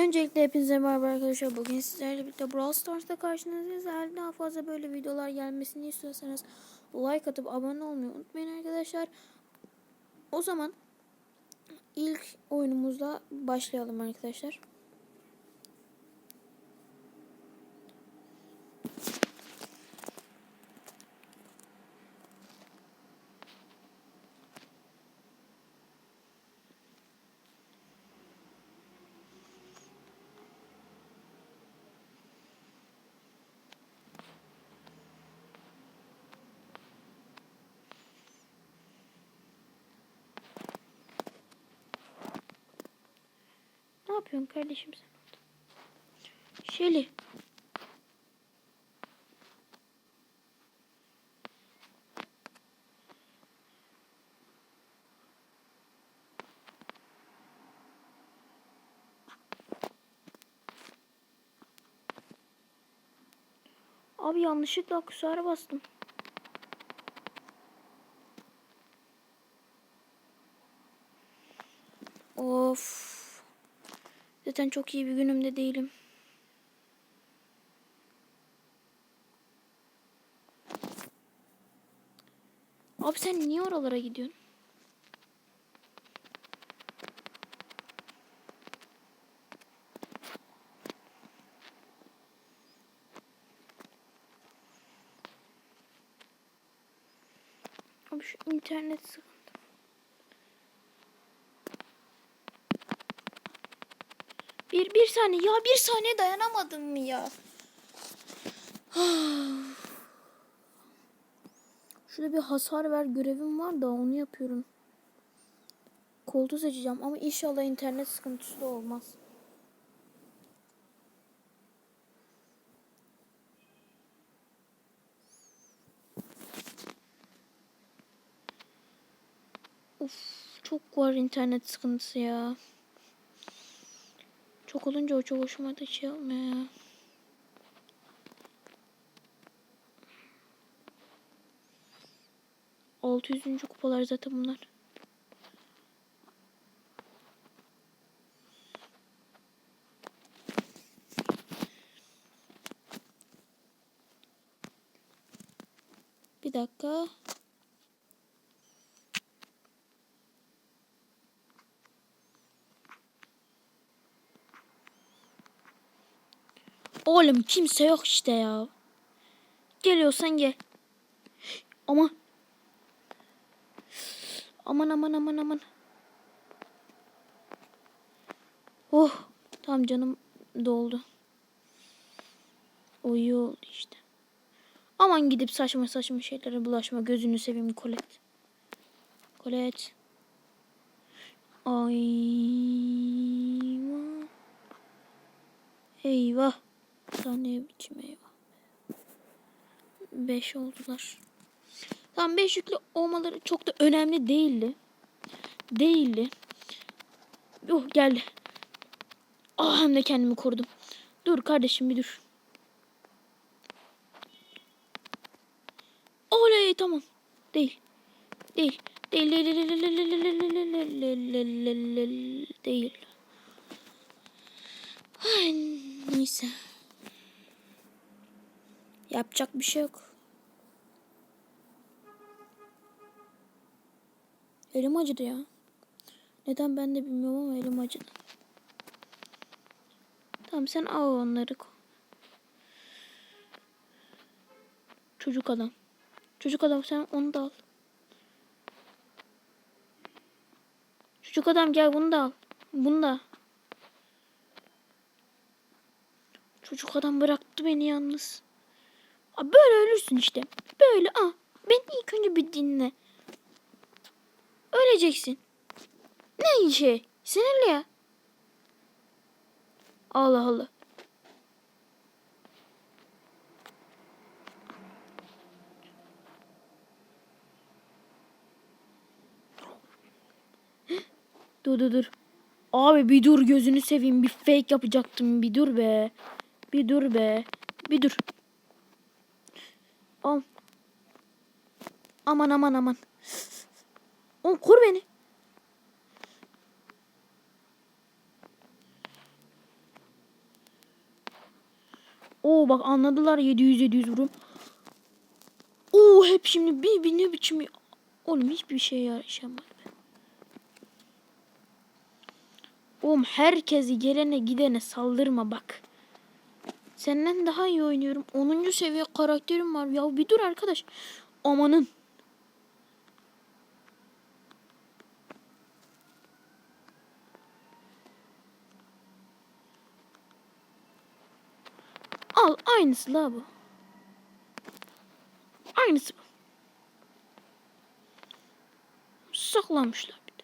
Öncelikle hepinize merhaba arkadaşlar. Bugün sizlerle birlikte Brawl Stars'ta karşınızdayız. Eğer daha fazla böyle videolar gelmesini istiyorsanız like atıp abone olmayı unutmayın arkadaşlar. O zaman ilk oyunumuzla başlayalım arkadaşlar. Ne yapıyorsun kardeşim sen orada? Şeli. Abi yanlışlıkla aksesuara bastım. Of. Zaten çok iyi bir günümde değilim. Abi sen niye oralara gidiyorsun? Abi şu internet sıkıntı. Bir, saniye ya bir saniye dayanamadım mı ya? Şurada bir hasar ver görevim var da onu yapıyorum. Koltuğu seçeceğim ama inşallah internet sıkıntısı da olmaz. Of çok var internet sıkıntısı ya. Çok olunca o çok hoşuma da şey olmuyor ya. Altı yüzüncü kupalar zaten bunlar. Bir dakika. Oğlum kimse yok işte ya. Geliyorsan gel. Ama. Aman aman aman aman. Oh. Tamam canım doldu. O oldu işte. Aman gidip saçma saçma şeylere bulaşma. Gözünü seveyim Kolet. Kolet. Ay. Eyvah. Ne biçim eyvah. Beş oldular. Tamam beş yüklü olmaları çok da önemli değildi. Değildi. Oh geldi. Ah hem de kendimi korudum. Dur kardeşim bir dur. Oley tamam. Değil. Değil. Değil. Değil. Değil. Değil. Değil. Değil. Ay, neyse. Yapacak bir şey yok. Elim acıdı ya. Neden ben de bilmiyorum ama elim acıdı. Tamam sen al onları. Çocuk adam. Çocuk adam sen onu da al. Çocuk adam gel bunu da al. Bunu da. Çocuk adam bıraktı beni yalnız. Böyle ölürsün işte. Böyle ah. Beni ilk önce bir dinle. Öleceksin. Ne şey? Sinirli ya. Allah Allah. Dur dur dur. Abi bir dur gözünü seveyim bir fake yapacaktım bir dur be. Bir dur be. Bir dur. Am. Aman aman aman. Oğlum kur beni. Oo bak anladılar 700 700 vurum. Oo hep şimdi bir, bir ne biçim oğlum hiçbir şey yaşamadı. Oğlum herkesi gelene gidene saldırma bak. Senden daha iyi oynuyorum. 10. seviye karakterim var. Ya bir dur arkadaş. Amanın. Al aynısı la bu. Aynısı bu. Saklamışlar bir de.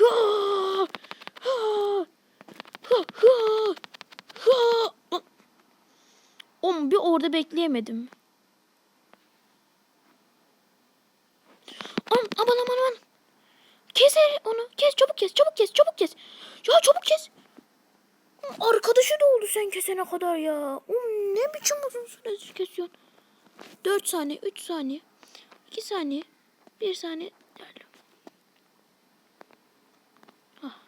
Ha! Ha! Ha! Ha! Ha! Lan! Oğlum bir orada bekleyemedim. Aman aman aman. Kes onu. Kes çabuk kes çabuk kes çabuk kes. Ya çabuk kes. Arkadaşı da oldu sen kesene kadar ya. Oğlum ne biçim uzun süre kesiyorsun. 4 saniye, 3 saniye, 2 saniye, 1 saniye. Ah.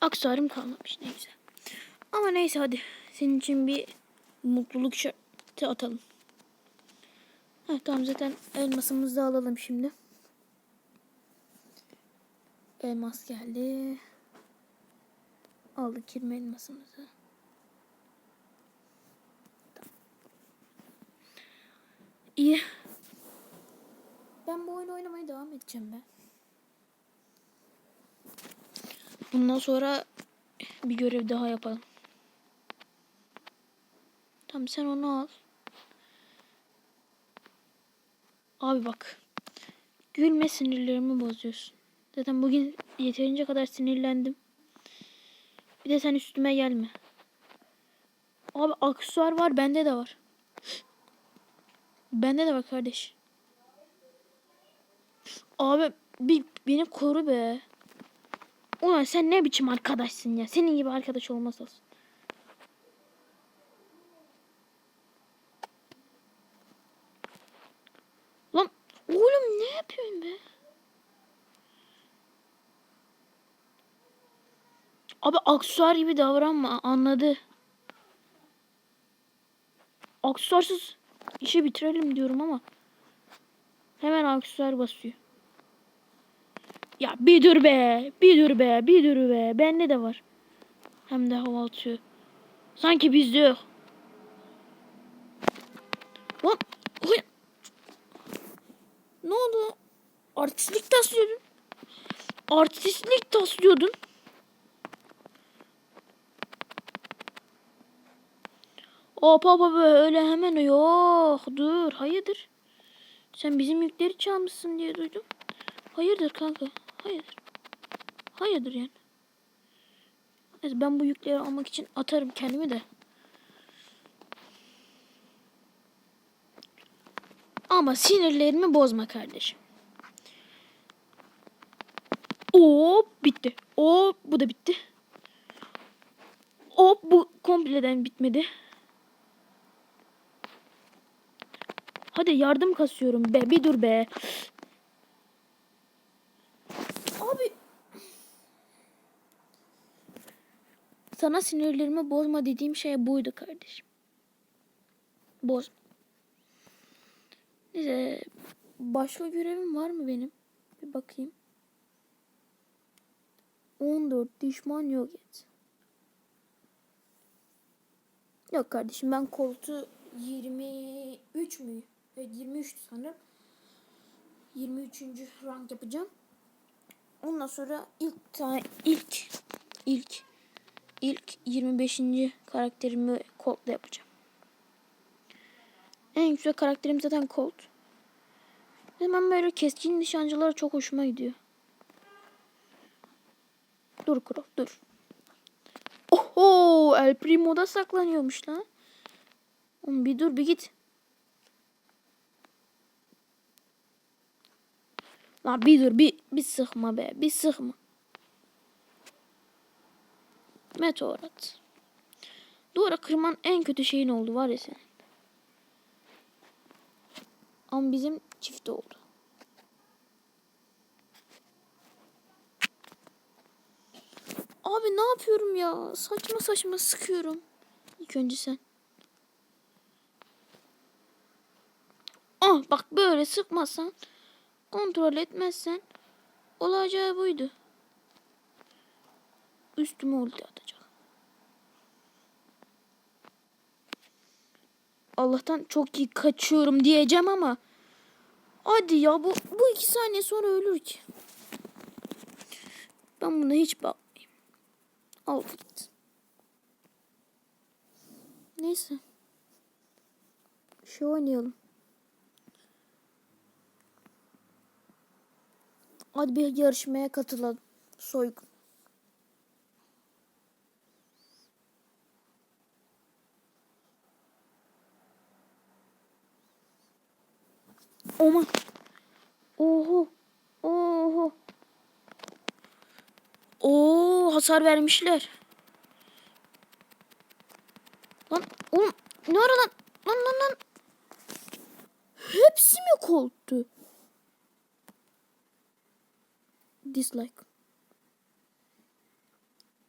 Aksesuarım kalmamış ne güzel. Ama neyse hadi. Senin için bir mutluluk şartı atalım. Heh, tamam zaten elmasımızı da alalım şimdi. Elmas geldi. Aldık 20 elmasımızı. Tamam. İyi. Ben bu oyunu oynamaya devam edeceğim be. Bundan sonra bir görev daha yapalım. Tamam sen onu al. Abi bak. Gülme sinirlerimi bozuyorsun. Zaten bugün yeterince kadar sinirlendim. Bir de sen üstüme gelme. Abi aksesuar var bende de var. Bende de var kardeş. Abi bir beni koru be. Ulan sen ne biçim arkadaşsın ya. Senin gibi arkadaş olmaz olsun. Lan oğlum ne yapıyorsun be? Abi aksesuar gibi davranma anladı. Aksesuarsız işi bitirelim diyorum ama hemen aksesuar basıyor. Ya bir dur be, bir dur be, bir dur be. Bende de var. Hem de hava atıyor. Sanki bizde yok. Lan, oy. Ne oldu? Artistlik taslıyordun. Artistlik taslıyordun. Hop hop hop öyle hemen yok. Dur hayırdır? Sen bizim yükleri çalmışsın diye duydum. Hayırdır kanka? Hayırdır hayırdır yani? Neyse ben bu yükleri almak için atarım kendimi de. Ama sinirlerimi bozma kardeşim. Hop bitti. Hop bu da bitti. Hop bu kompleden bitmedi. Hadi yardım kasıyorum be. Bir dur be. Abi. Sana sinirlerimi bozma dediğim şey buydu kardeşim. Bozma. Neyse. Başka görevim var mı benim? Bir bakayım. 14 düşman yok et. Yok kardeşim ben koltuğu 23 mü? Evet 23 sanırım. 23. rank yapacağım. Ondan sonra ilk tane ilk ilk ilk 25. karakterimi Colt'la yapacağım. En güzel karakterim zaten Colt. Hemen böyle keskin nişancılar çok hoşuma gidiyor. Dur Kuro dur. Oho El Primo'da saklanıyormuş lan. Oğlum bir dur bir git. Lan bir dur bir, bir sıkma be bir sıkma. Meteor at. Duvara kırman en kötü şeyin oldu var ya senin. Ama bizim çift oldu. Abi ne yapıyorum ya? Saçma saçma sıkıyorum. İlk önce sen. Ah bak böyle sıkmazsan kontrol etmezsen olacağı buydu. Üstüme ulti atacak. Allah'tan çok iyi kaçıyorum diyeceğim ama hadi ya bu bu iki saniye sonra ölür ki. Ben buna hiç bakmayayım. Al git. Neyse. Şey oynayalım. Hadi bir yarışmaya katılalım. Soygun. Aman. Oho. Oho. Oo hasar vermişler. Lan oğlum ne ara lan? Lan lan lan. Hepsi mi koltu? Dislike.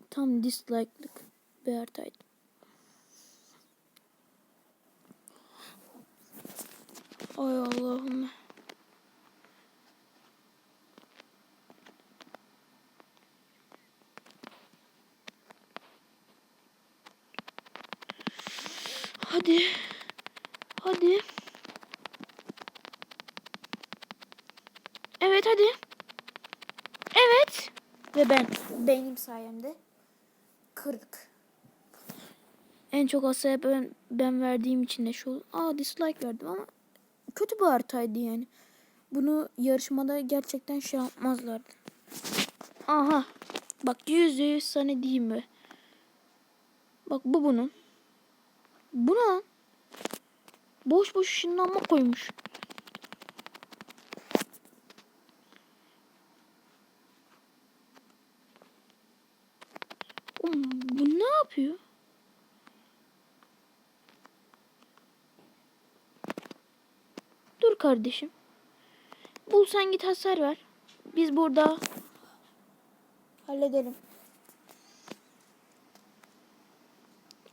Tam dislike'lık bir haritaydı. Ay Allah'ım. Hadi. Hadi. Evet hadi. Ve ben. Benim sayemde. Kırdık. En çok hasar ben, ben verdiğim için de şu. Aa dislike verdim ama kötü bir haritaydı yani. Bunu yarışmada gerçekten şey yapmazlardı. Aha. Bak yüzde yüz sana diyeyim mi? Bak bu bunun. Bu ne lan? Boş boş ışınlanma koymuş. Oğlum, bu ne yapıyor? Dur kardeşim. Bul sen git hasar ver. Biz burada halledelim.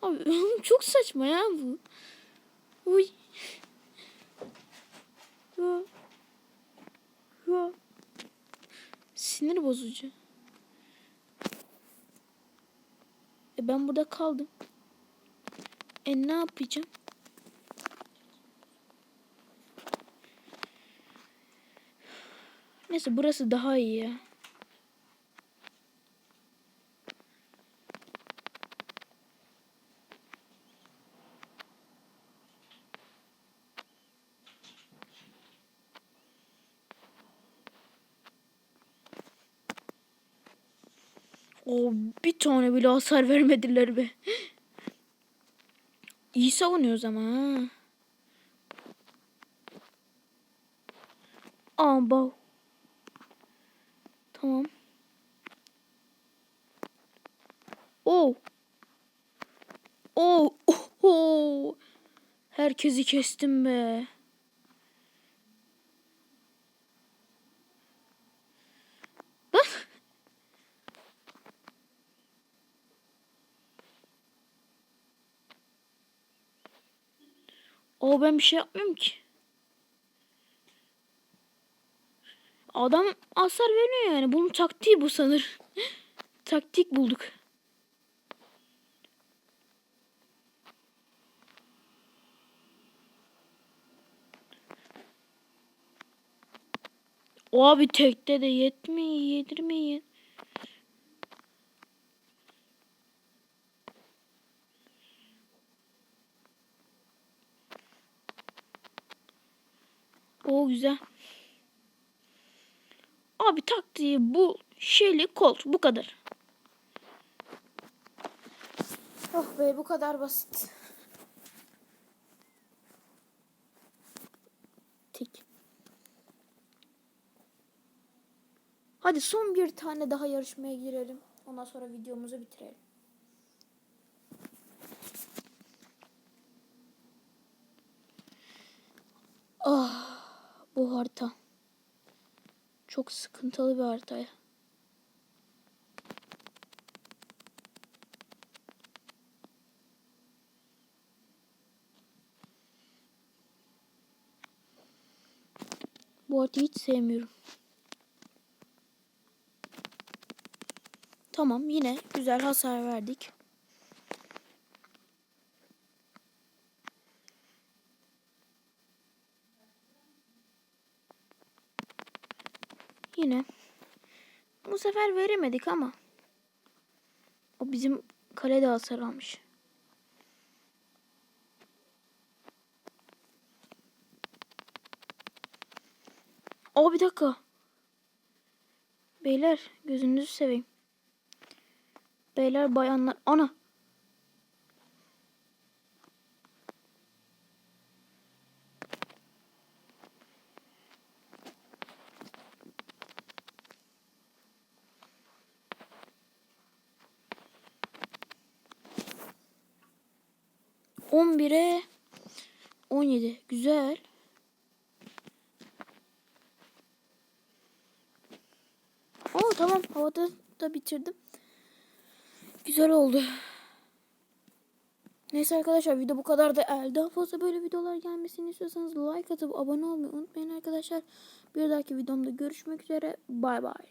Abi çok saçma ya bu. Uy. Sinir bozucu. E ben burada kaldım. E ne yapacağım? Neyse burası daha iyi ya. Tane bile hasar vermediler be. İyi savunuyoruz ama ha. Amba. Tamam. Oh. Oh. Oh. oh. Herkesi kestim be. Bak. O ben bir şey yapmıyorum ki. Adam hasar veriyor yani. Bunun taktiği bu sanır. Taktik bulduk. O abi tekte de yetmeyin, yedirmeyin. O güzel. Abi taktiği bu şeyli kolt bu kadar. Oh be bu kadar basit. Tik. Hadi son bir tane daha yarışmaya girelim. Ondan sonra videomuzu bitirelim. Ah, bu harita. Çok sıkıntılı bir harita ya. Bu haritayı hiç sevmiyorum. Tamam yine güzel hasar verdik. Yine bu sefer veremedik ama o bizim kalede hasar almış. Aa bir dakika. Beyler gözünüzü seveyim. Beyler bayanlar. Ana. On bire on yedi. Güzel. Oo tamam havada da bitirdim. Güzel oldu. Neyse arkadaşlar video bu kadar da eğer daha fazla böyle videolar gelmesini istiyorsanız like atıp abone olmayı unutmayın arkadaşlar. Bir dahaki videomda görüşmek üzere. Bay bay.